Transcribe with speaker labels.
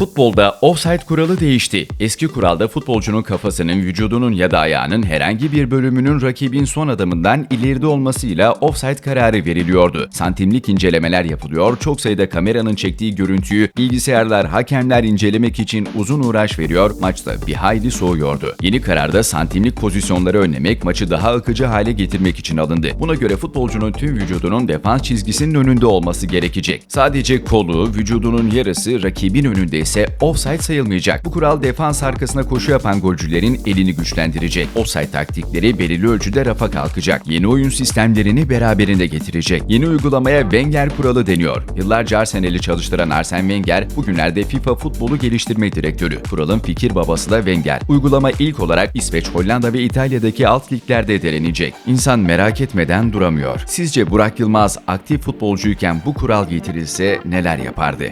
Speaker 1: Futbolda offside kuralı değişti. Eski kuralda futbolcunun kafasının, vücudunun ya da ayağının herhangi bir bölümünün rakibin son adımından ileride olmasıyla offside kararı veriliyordu. Santimlik incelemeler yapılıyor, çok sayıda kameranın çektiği görüntüyü bilgisayarlar, hakemler incelemek için uzun uğraş veriyor, maçta bir hayli soğuyordu. Yeni kararda santimlik pozisyonları önlemek, maçı daha akıcı hale getirmek için alındı. Buna göre futbolcunun tüm vücudunun defans çizgisinin önünde olması gerekecek. Sadece kolu, vücudunun yarısı rakibin önünde ise offside sayılmayacak. Bu kural defans arkasına koşu yapan golcülerin elini güçlendirecek. Offside taktikleri belirli ölçüde rafa kalkacak. Yeni oyun sistemlerini beraberinde getirecek. Yeni uygulamaya Wenger kuralı deniyor. Yıllarca Arsenal'i çalıştıran Arsene Wenger bugünlerde FIFA futbolu geliştirme direktörü. Kuralın fikir babası da Wenger. Uygulama ilk olarak İsveç, Hollanda ve İtalya'daki alt liglerde denenecek. İnsan merak etmeden duramıyor. Sizce Burak Yılmaz aktif futbolcuyken bu kural getirilse neler yapardı?